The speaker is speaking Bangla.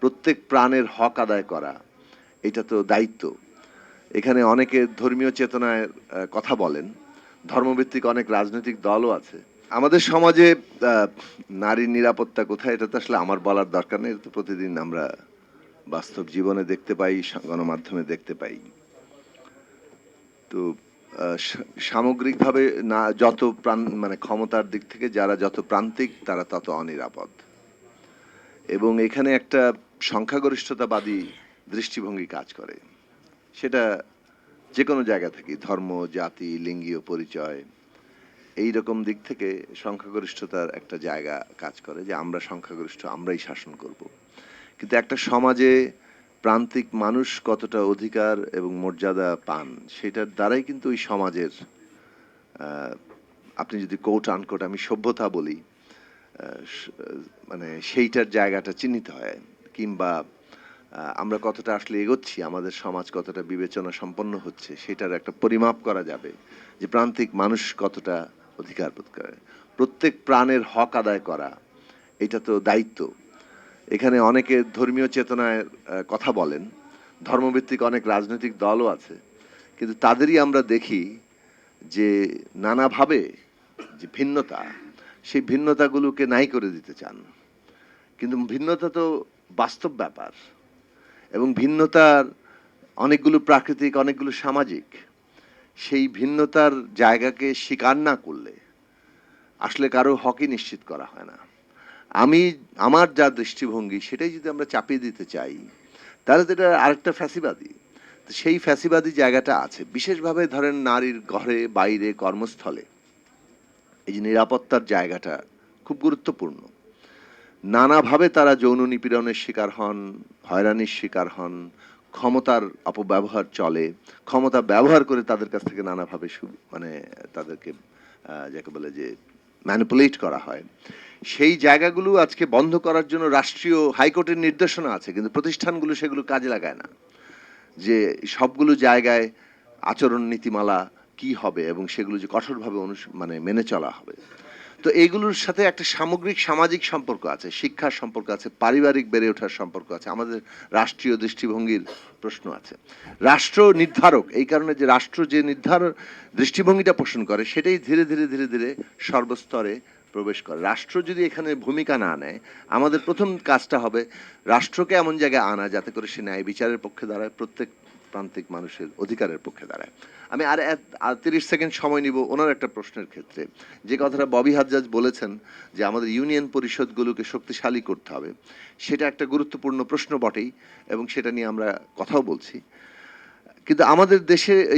প্রত্যেক প্রাণের হক আদায় করা, এটা তো দায়িত্ব। এখানে অনেকে ধর্মীয় চেতনায় কথা বলেন। ধর্মভিত্তিক অনেক রাজনৈতিক দলও আছে। আমাদের সমাজে নারীর নিরাপত্তা কোথায়, এটা তো আসলে আমার বলার দরকার নেই। তো প্রতিদিন আমরা বাস্তব জীবনে দেখতে পাই গণমাধ্যমে দেখতে পাই। তো সামগ্রিকভাবে না, যত প্রাণ মানে ক্ষমতার দিক থেকে যারা যত প্রান্তিক, তারা তত অনিরাপদ। এবং এখানে একটা সংখ্যাগরিষ্ঠতাবাদী দৃষ্টিভঙ্গি কাজ করে। সেটা যে কোনো জায়গা থেকে, ধর্ম, জাতি, লিঙ্গীয় পরিচয়, এই রকম দিক থেকে সংখ্যাগরিষ্ঠতার একটা জায়গা কাজ করে যে আমরা সংখ্যাগরিষ্ঠ, আমরাই শাসন করব। কিন্তু একটা সমাজে প্রান্তিক মানুষ কতটা অধিকার এবং মর্যাদা পান, সেটার দ্বারাই কিন্তু ওই সমাজের আপনি যদি কোট আনকোট আমি সভ্যতা বলি মানে সেইটার জায়গাটা চিহ্নিত হয়, কিংবা আমরা কতটা আসলে এগোচ্ছি, আমাদের সমাজ কতটা বিবেচনা সম্পন্ন হচ্ছে, সেটার একটা পরিমাপ করা যাবে যে প্রান্তিক মানুষ কতটা অধিকার বোধ করে। প্রত্যেক প্রাণের হক আদায় করা, এটা তো দায়িত্ব। এখানে অনেকে ধর্মীয় চেতনায় কথা বলেন, ধর্মভিত্তিক অনেক রাজনৈতিক দলও আছে, কিন্তু তাদেরই আমরা দেখি যে নানাভাবে যে ভিন্নতা সেই ভিন্নতাগুলোকে নাই করে দিতে চান। কিন্তু ভিন্নতা তো বাস্তব ব্যাপার। এবং ভিন্নতার অনেকগুলো প্রাকৃতিক, অনেকগুলো সামাজিক, সেই ভিন্নতার জায়গাকে স্বীকার না করলে আসলে কারও হকি নিশ্চিত করা হয় না। আমি, আমার যা দৃষ্টিভঙ্গি, সেটাই যদি আমরা চাপিয়ে দিতে চাই, তাহলে তো এটা আরেকটা ফ্যাসিবাদী। সেই ফ্যাসিবাদী জায়গাটা আছে। বিশেষভাবে ধরেন নারীর ঘরে, বাইরে, কর্মস্থলে এই যে নিরাপত্তার জায়গাটা খুব গুরুত্বপূর্ণ। নানাভাবে তারা যৌন নিপীড়নের শিকার হন, হয়রানির শিকার হন, ক্ষমতার অপব্যবহার চলে, ক্ষমতা ব্যবহার করে তাদের কাছ থেকে নানাভাবে মানে তাদেরকে যাকে বলে যে ম্যানিপুলেট করা হয়। সেই জায়গাগুলো আজকে বন্ধ করার জন্য রাষ্ট্রীয় হাইকোর্টের নির্দেশনা আছে, কিন্তু প্রতিষ্ঠানগুলো সেগুলো কাজে লাগায় না। যে সবগুলো জায়গায় আচরণ নীতিমালা কি হবে এবং সেগুলো যে কঠোরভাবে অনুস মানে মেনে চলা হবে। তো এইগুলোর সাথে একটা সামগ্রিক সামাজিক সম্পর্ক আছে, শিক্ষার সম্পর্ক আছে, পারিবারিক বেড়ে ওঠার সম্পর্ক আছে, আমাদের রাষ্ট্রীয় দৃষ্টিভঙ্গির প্রশ্ন আছে। রাষ্ট্র নির্ধারক, এই কারণে যে রাষ্ট্র যে নির্ধারণ দৃষ্টিভঙ্গিটা পোষণ করে, সেটাই ধীরে ধীরে ধীরে ধীরে সর্বস্তরে প্রবেশ করে। রাষ্ট্র যদি এখানে ভূমিকা না নেয়, আমাদের প্রথম কাজটা হবে রাষ্ট্রকে এমন জায়গায় আনা যাতে করে সে ন্যায় বিচারের পক্ষে দাঁড়ায়। প্রত্যেক প্রান্তিক মানুষের অধিকারের পক্ষে দাঁড়ায়। আমি আর তিরিশ সেকেন্ড সময় নিব ওনার একটা প্রশ্নের ক্ষেত্রে। যে কথাটা ববি হাজ্জাজ বলেছেন যে আমাদের ইউনিয়ন পরিষদগুলোকে শক্তিশালী করতে হবে, সেটা একটা গুরুত্বপূর্ণ প্রশ্ন বটেই এবং সেটা নিয়ে আমরা কথাও বলছি। কিন্তু আমাদের দেশে এই